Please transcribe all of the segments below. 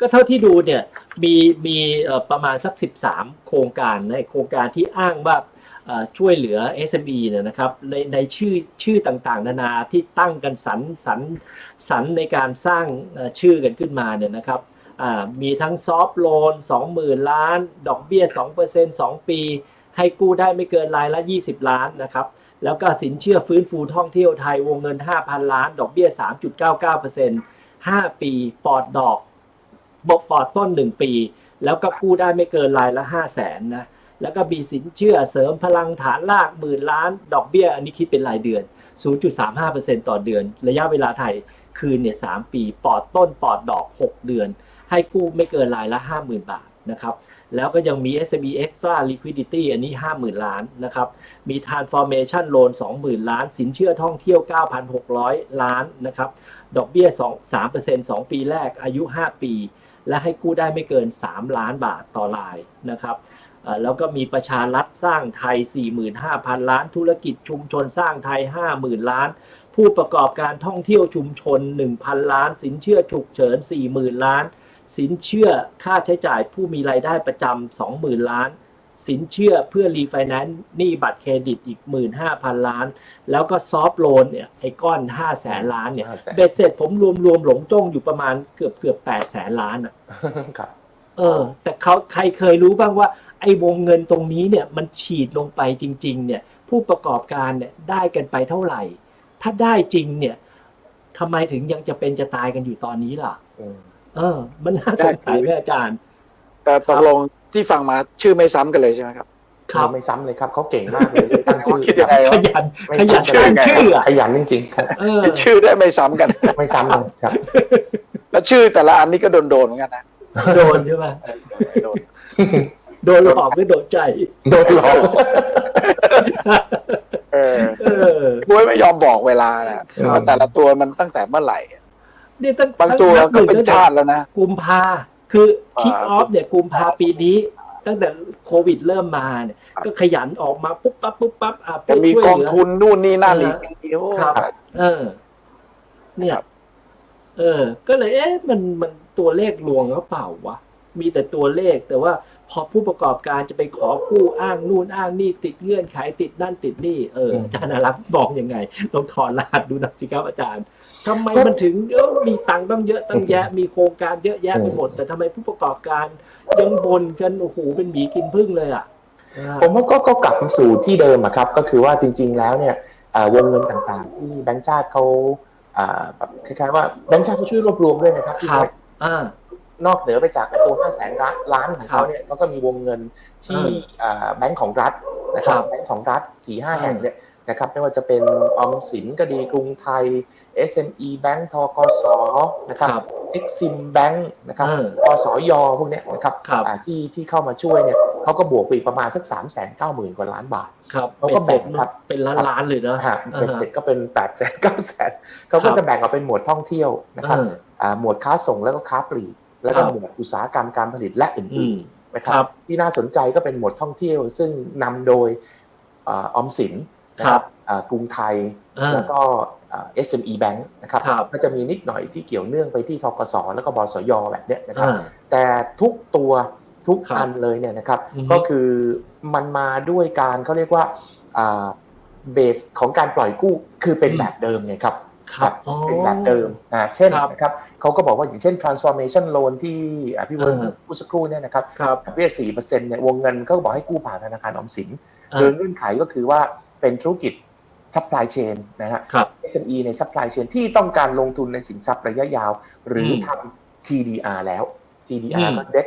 ก็เท่าที่ดูเนี่ยมีมีประมาณสัก 13 โครงการในโครงการที่อ้างว่าช่วยเหลือ SME เนี่ยนะครับในในชื่อชื่อต่างๆ นานาที่ตั้งกันสรรสรรสรรในการสร้างชื่อกันขึ้นมาเนี่ยนะครับมีทั้งซอฟ t ์โลน 20,000 ล้าน ดอกเบี้ย 2% 2 ปี ให้กู้ได้ไม่เกินรายละ 20 ล้านนะครับแล้วก็สินเชื่อฟื้นฟูท่องเที่ยวไทยวงเงิน 5,000 ล้าน ดอกเบี้ย 3.99% 5 ปีปลอดดอก บปอดต้น1ปี แล้วก็กู้ได้ไม่เกินรายละ5 0 0แสนนะแล้วก็มีสินเชื่อเสริมพลังฐานรากหมื่นล้าน ดอกเบี้ย อันนี้คิดเป็นรายเดือน 0.35%ต่อเดือน ระยะเวลาไทยคืนเนี่ย3ปีปลอดต้นปลอดดอก 6 เดือน ให้กู้ไม่เกินรายละ 50,000 บาทนะครับแล้วก็ยังมี SME Extra Liquidity อันนี้ 50,000 ล้านนะครับ มี Transformation Loan 20,000 ล้าน สินเชื่อท่องเที่ยว 9,600 ล้านนะครับ ดอกเบี้ย 2 3% 2 ปีแรก อายุ 5 ปี และให้กู้ได้ไม่เกิน 3 ล้านบาทต่อรายนะครับแล้วก็มีประชารัฐสร้างไทย 45,000 ล้าน ธุรกิจชุมชนสร้างไทย 50,000 ล้าน ผู้ประกอบการท่องเที่ยวชุมชน 1,000 ล้าน สินเชื่อฉุกเฉิน 40,000 ล้าน สินเชื่อค่าใช้จ่ายผู้มีรายได้ประจำ20,000 ล้าน สินเชื่อเพื่อรีไฟแนนซ์หนี้บัตรเครดิตอีก 15,000 ล้าน แล้วก็ซอฟ t ์โลนเนี่ยไอ้ก้อน5แสนล้านเนี่ย500,000 เบ็ดเสร็จผมรวมรวมหลงจ้งอยู่ประมาณเกือบเกือบ8แสนล้านอะ ครับ เออ แต่เขาใครเคยรู้บ้างว่า ไอ้วงเงินตรงนี้เนี่ยมันฉีดลงไปจริง ๆ เนี่ย ผู้ประกอบการเนี่ยได้กันไปเท่าไหร่ ถ้าได้จริงเนี่ยทำไมถึงยังจะเป็นจะตายกันอยู่ตอนนี้ล่ะ อืม เออ มันน่าสงสัยไหมอาจารย์ แต่ตกลง ที่ฟังมาชื่อไม่ซ้ำกันเลยใช่ไหมครับครับไม่ซ้ำเลยครับเขาเก่งมากเลยเรื่องตั้งชื่อคิดยังไงขยันไม่ขยันซ้ำตั้งกันชื่ออะขยันจริงๆครับเออชื่อได้ไม่ซ้ำกัน ไม่ซ้ำเลยครับ แล้วชื่อแต่ละอันนี้ก็โดนโดนๆเหมือนกันนะโดนใช่ไหมโดนโดนหลอกหรือโดนใจ โดนหลอกเออเออบ้วยไม่ยอมบอกเวลานะครับว่าแต่ละตัวมันตั้งแต่เมื่อไหร่นี่ตั้งบางตัวนับหก็นึ่งเป็นตั้งแต่ชาติแล้วนะกุมภา คือคิกออ่าอฟเนี่ยกุมภาปีนี้ ตั้งแต่โควิดเริ่มมาเนี่ยก็ขยันออกมาปุ๊บปั๊บปุ๊บปั๊บอะจะมีช่วยกองเหลืทุนนู่นนี่นั่นอีกเออโอ้ ครับ เออ เนี่ย ครับ เออ ก็เลย เอ๊ะ มัน มันตัวเลขลวงหรือเปล่าวะ มีแต่ตัวเลขแต่ว่า พอผู้ประกอบการจะไปขอกู้อ้างนู่นอ้างนี่ติดเงื่อนไขติดนั่นติดนี่เอออืมอาจารย์อารักษ์บอกยังไงลองถอดรหัสดูหน่อยสิครับอาจารย์ทำไมมันถึงเออมีตังค์ต้องเยอะตั้งแยะมีโครงการเยอะแยะไปหมด แต่ทำไมผู้ประกอบการยังบ่นกันโอ้โหเป็นหมีกินพึ่งเลยอะนะฮะผมว่าก็ก็กลับมาสู่ที่เดิมอะครับ ก็คือว่าจริง ๆ แล้วเนี่ยเอ่อวงเงินต่างๆที่แบงก์ชาติเขาอ่าแบบคล้ายๆว่าแบงก์ชาติเขาช่วยรวบรวมด้วยนะครับที่ครับอ่า นอกเหนือไปจากไอ้ตัว5แสนล้านของเขาเนี่ยเขาก็มีวงเงินที่อ่าแบงก์ของรัฐนะครัครับบแบงก์ของรัฐ4ีห้าอืมแห่งเนี่ยนะครับไม่ว่าจะเป็นออมสินก็ดีกรุงไทย SME Bank ทกสนะครับครับ Exim Bank นะครับเออกสยพวกเนี้ยนะครับครับอ่าที่ที่เข้ามาช่วยเนี่ยเขาก็บวกไปอีกประมาณสัก3 9 0 0 0 0กว่าล้านบาทครับเขาก็เป็นเสร็จแบ่งครับเป็นล้านล้านๆเลยนะนะฮะเป็นอ่าฮะเสร็จก็เป็น8ปดแสนเก้าแสนเขาก็จะแบ่งออกเป็นหมวดท่องเที่ยวนะครับเอออ่าหมวดค้าส่งแล้วก็ค้าปลีก แล้วก็ครับหมวดอุตสาหกรรมการผลิตและออืื่มนๆนะครัครับบที่น่าสนใจก็เป็นหมวดท่องเที่ยว ซึ่งนำโดยอ่าออมสินนะคครัรับบอ่ากรุงไทยอ่าแล้วก็อ่า SME Bank นะครับครับก็จะมีนิดหน่อยที่เกี่ยวเนื่องไปที่ทกสแล้วก็บสยแบบเนี้ยนะครับอ่าแต่ทุกตัวทุกครับอันเลยเนี่ยนะครับอือฮึก็คือมันมาด้วยการเขาเรียกว่าเบสของการปล่อยกู้คือเป็นอืมแบบเดิมไงครับ ครับอ๋อเป็นแบบเดิมอ่าเช่นครับนะครับเขาก็บอกว่าอย่างเช่น transformation loan ที่อะพี่เวิร์นอ่าพูดสักครู่เนี่ยนะครับครับดอกเบี้ยสี่เปอร์เซ็นต์เนี่ยวงเงินเขาก็บอกให้กู้ผ่านธนาคารออมสินอ่าโดยเงื่อนไขก็คือว่าเป็นธุรกิจ supply chain นะฮะครับ SME ใน supply chain ที่ต้องการลงทุนในสินทรัพย์ระยะยาว หรืออมทำ TDR แล้ว TDR อืมก็ debt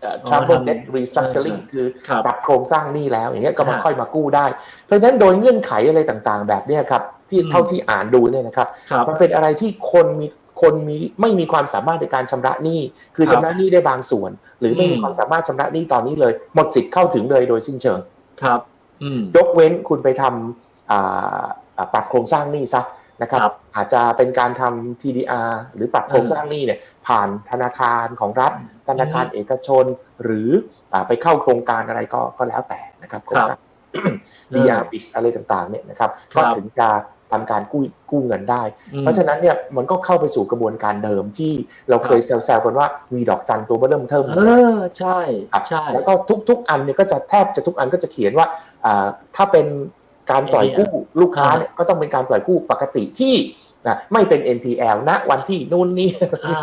เอ่อ trouble ทำ debt restructuring เออคือครับปรับโครงสร้างหนี้แล้ว อย่างเงี้ยก็มาฮะค่อยมากู้ได้ เพราะฉะนั้นโดยเงื่อนไขอะไรต่างๆ แบบเนี้ยครับ ที่อืมเท่าที่อ่านดูเนี่ยนะครับครับมันเป็นอะไรที่คนมีคนมีไม่มีความสามารถในการชำระหนี้คือครับชำระหนี้ได้บางส่วน หรือไม่มีอืมความสามารถชำระหนี้ตอนนี้เลยหมดสิทธิ์เข้าถึงเลยโดยสิ้นเชิงครับอืมยกเว้นคุณไปทำอ่าอ่าปรับโครงสร้างหนี้ซะนะครับครับ อาจจะเป็นการทำ TDR หรือปรับโครงสร้างหนี้เนี่ยผ่านธนาคารของรัฐ ธนาคารเอกชน หรืออาไปเข้าโครงการอะไรก็ก็แล้วแต่นะครับโครงการ DR b i s อะไรต่างๆเนี่ยนะครับครัก็บถึงจะ ทำการกู้กู้เงินได้อืมเพราะฉะนั้นเนี่ยมันก็เข้าไปสู่กระบวนการเดิมที่เราเคยแซวๆกันว่ามีดอกจันตัวเบื้อเริ่มเทิมเออใช่ครับใช่แล้วก็ทุก ๆ อันเนี่ยก็จะแทบจะทุกอันก็จะเขียนว่าอ่าถ้าเป็นการปล่อยกู้ลูกค้าเนี่ยก็ต้องเป็นการปล่อยกู้ปกติที่นะไม่เป็น NPL ณวันที่นู่นนี่อ่า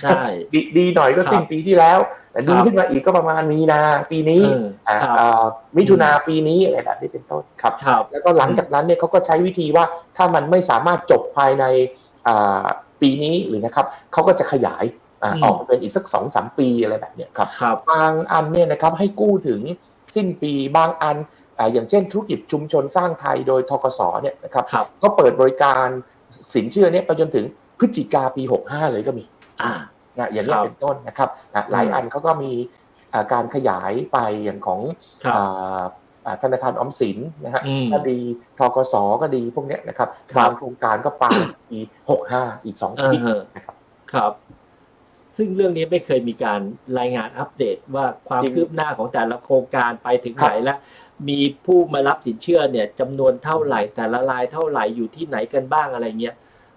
ใช่ดีดีหน่อยก็ครับสิ้นปีที่แล้ว แต่ดีครับขึ้นมาอีกก็ประมาณมีนาปีนี้เอออ่าครับอ่ามิถุนาปีนี้อะไรแบบนี้เป็นต้นครับครับ แล้วก็หลังจากนั้นเนี่ยเขาก็ใช้วิธีว่าถ้ามันไม่สามารถจบภายในอ่าปีนี้หรือนะครับเขาก็จะขยายอ่าอืมออกมาเป็นอีกสักสองสามปีอะไรแบบเนี้ยครับครับบางอันเนี่ยนะครับให้กู้ถึงสิ้นปีบางอันอ่าอย่างเช่นธุรกิจชุมชนสร้างไทยโดยทกสเนี่ยนะครับครับก็เปิดบริการสินเชื่อเนี่ยไปจนถึงพฤศจิกาปี 65 เลยก็มีอ่า นะอย่างนี้ยครับเป็นต้นนะครับนะหลายอืมอันเขาก็มีอ่าการขยายไปอย่างของครับอ่าอ่าธนาคารออมสินนะฮะอืมก็ดีทกสก็ดีพวกเนี้ยนะครับครับบางโครงการก็ปาปี65อีก2เอปีอนะครับครับ ซึ่งเรื่องนี้ไม่เคยมีการรายงานอัปเดตว่าความจริงคืบหน้าของแต่ละโครงการไปถึงไหนและมีผู้มารับสินเชื่อเนี่ยจำนวนเท่าไหร่แต่ละรายเท่าไหร่อยู่ที่ไหนกันบ้างอะไรเงี้ย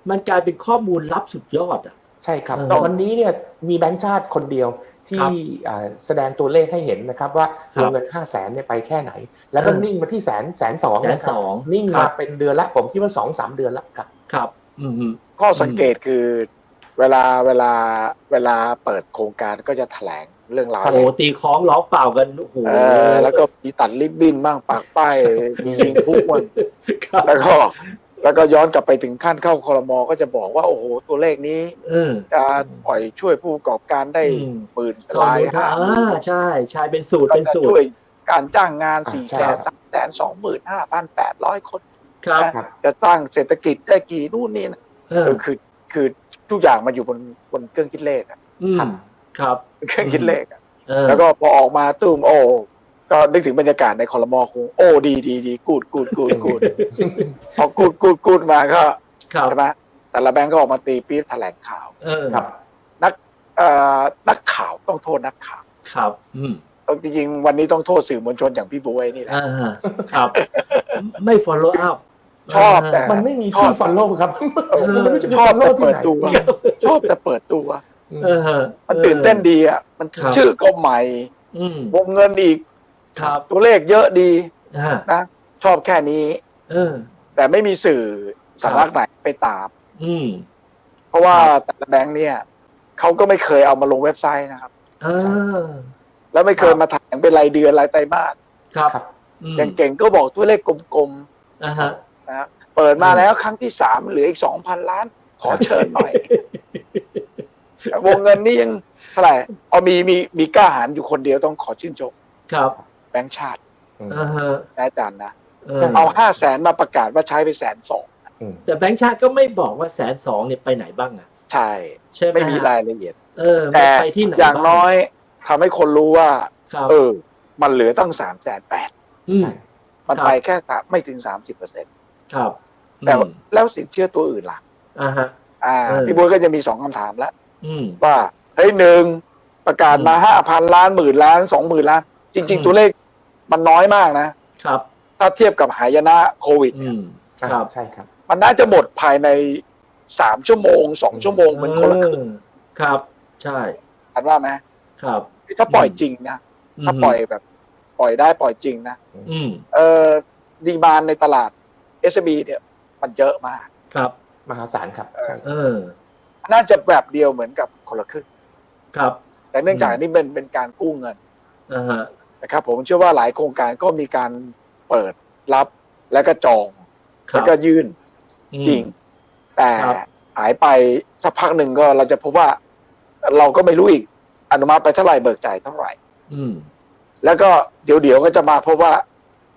มันกลายเป็นข้อมูลลับสุดยอดอะ ใช่ครับเออแต่วันนี้เนี่ยมีแบงก์ชาติคนเดียวที่อ่าแสดงตัวเลขให้เห็นนะครับว่าครับวงเงิน5 0 0แสนเนี่ยไปแค่ไหน แล้วก็เออนิ่งมาที่แสนแสนสองนะคแสรับนสองนิ่งครัมาบเป็นเดือนละผมคิดว่า2 3เดือนละครับครับอืมฮึข้อสังเกตคือเวลาเวลาเวลาเปิดโครงการก็จะแถลงเรื่องราวโอ้โหตีคล้องร้องเปล่ากันโอ้โหเออแล้วก็มีตัดริบบิ้นบ้างปากป้ายมียิงพุกมันครับแล้วก็ แล้วก็ย้อนกลับไปถึงขั้นเข้าคอรมอก็จะบอกว่า โอ้โห ตัวเลขนี้เออจะปล่อยช่วยผู้ประกอบการได้อืมหมื่นข้อรายมูลครับห้าอ่าใช่ใช่เป็นสูตรก็เป็นจะสูตช่รวยการจ้างงานอ่าสี่ใช่แสนครับสามแสนสองหมื่นห้าพันแปดร้อยคนครับครับจะสร้างเศรษฐกิจได้กี่นู่นนี่นะเออเออคือคือทุกอย่างมาอยู่บนบนเครื่องคิดเลขอะอืมครับ เครื่องคิดเลขอะเออแล้วก็พอออกมาตุ้มโอ้ ก็นึกถึงบรรยากาศในคอรมอคงโอ้ดีดีดีกูดกูดกูดกูดพอกูดกูดกูดมาก็ครับใช่ไหมแต่ละแบงก์ก็ออกมาตีปี๊บแถลงข่าวเออครับเอ่อนักข่าวต้องโทษนักข่าวครับ อืมต้องจริงๆวันนี้ต้องโทษสื่อมวลชนอย่างพี่บวยนี่แหละอ่าครับ ไม่ follow up ชอบแต่มันไม่มีที่ follow ครับมันไม่รู้จะชอบ follow แต่ที่เปิดไหนตัวชอบแต่เปิดตัวเออมันตื่นเต้นดีอะมันครับชื่อก็ใหม่อืมวงเงินอีก ครับตัวเลขเยอะดีอ่านะชอบแค่นี้เออแต่ไม่มีสื่อสำนักไหนไปตามอืมเพราะว่าครับแต่ละแบงค์เนี่ยเขาก็ไม่เคยเอามาลงเว็บไซต์นะครับอ่าแล้วไม่เคยครับมาแถลงเป็นรายเดือนรายไตรมาสครับครับอืมอย่างเก่งก็บอกตัวเลขกลมอ่าฮะๆนะเปิดมาแล้วครั้งที่สามเหลืออีกสองพันล้าน ขอเชิญหน่อยวงเงินนี่ยังเท่าไหร่เอามีมีมีกล้าหาญอยู่คนเดียวต้องขอชื่นชมครับแบงค์ชาติอ่าฮะนะอาจารย์นะเออเอาห้าแสนมาประกาศว่าใช้ไปแสนสองแต่แบงค์ชาติก็ไม่บอกว่าแสนสองเนี่ยไปไหนบ้างอะ ใช่ ใช่ไหมไม่มีฮะรายละเอียด เออแต่มันไปที่ไหนอย่างบ้น้อยทำให้คนรู้ว่า ครับเออ มันเหลือตั้งสามแสนแปดอืมใช่มันครับ ไปแค่สามไม่ถึงสามสิบเปอร์เซ็นต์ครับแต่อืมแล้วสินเชื่อตัวอื่นล่ะ อ่าฮะ อ่าเออ พี่บัวก็จะมีสองคำถามแล้ว อืม ว่าเฮ้ยหนึ่งประกาศมาอืมห้าพันล้านหมื่นล้านสองหมื่นล้าน จริง อืม ๆ ตัวเลข มันน้อยมากนะ ครับ ถ้าเทียบกับหายนะโควิดอืมอ่าครับ ใช่ครับ มันน่าจะหมดภายในสามชั่วโมงสองชั่วโมงเหมือนคนละครึ่งเออครับ ใช่ อันว่าไหมครับ ถ้าปล่อยจริงนะ ถ้าปล่อยแบบ ปล่อยได้ปล่อยจริงนะอืมเออดีมานในตลาด s อ b เนี่ย มันเยอะมาก ครับ มหาศาลครับใช่เออ น่าจะแบบเดียวเหมือนกับคนละครึ่งครับ แต่เนื่องจากอืมนี่เป็นเป็นการกู้เงินอ่าฮะ นะครับ ผมเชื่อว่าหลายโครงการก็มีการเปิดรับแล้วก็จองคแล้รัวบก็ยื่นอืมจริง แต่ครับหายไปสักพักหนึ่งก็เราจะพบว่า เราก็ไม่รู้อีกอนุมัติไปเท่าไหร่เบิกจ่ายเท่าไหร่ อืมแล้วก็เดี๋ยวเดี๋ยวๆก็จะมาพบว่า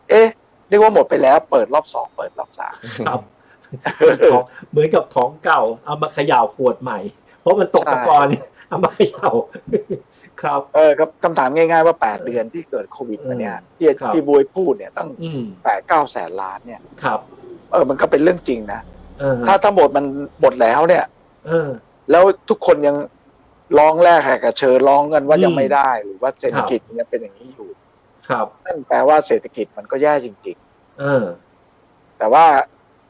เอ๊ะเรียกว่าหมดไปแล้วเปิดรอบสองเปิดรอบสามครับของเหมือนกับของเก่า เอามาเขย่าขวดใหม่ เพราะมันตกตะกอนเนี่ยเอามาเขย่า ครับเออครับคำถามง่ายๆว่าแปดเดือนที่เกิดโควิดมาเนี่ยที่ครับพี่บวยพูดเนี่ยตั้งอืมแปดเก้าแสนล้านเนี่ยครับเออมันก็เป็นเรื่องจริงนะเออถ้าทั้งหมดมันหมดแล้วเนี่ยเออแล้วทุกคนยังร้องแรกแหกกระเชิญร้องกันว่าอืมยังไม่ได้ หรือว่าเศรษฐกิจยังเป็นอย่างนี้อยู่ ครับนั่นแปลว่าเศรษฐกิจมันก็แย่จริงเออๆแต่ว่า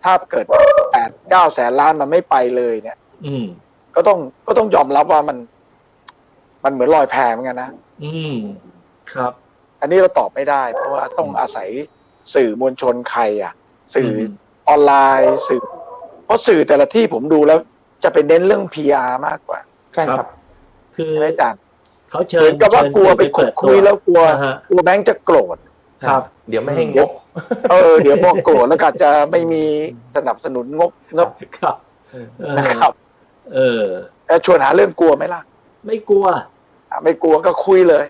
ถ้าเกิดแปดเก้าแสนล้านมันไม่ไปเลยเนี่ย อืมก็ต้องก็ต้องยอมรับว่ามัน มันเหมือนลอยแพเหมือนกันนะอืมครับ อันนี้เราตอบไม่ได้ เพราะว่าต้องอาศัยสื่อมวลชนใครอะ สื่ออมออนไลน์สื่อ เพราะสื่อแต่ละที่ผมดูแล้วจะเป็นเน้นเรื่อง PR มากกว่าใช่ครับ คือใช่ไหมอาจารย์เขาเชิเหมืญอนกับว่ากลัวไปเชิญขุดคุยแล้วกลัวอ่าฮะกลัวแบงค์จะโกรธครับ เดี๋ยวไม่ให้งบเออเดี๋ยวพอโกรธแล้วก็จะไม่มีสนับสนุนงบงบครับเออนะครับ เออแล้วชวนหาเรื่องกลัวไหมล่ะ ไม่กลัวอะ ไม่กลัวก็คุยเลย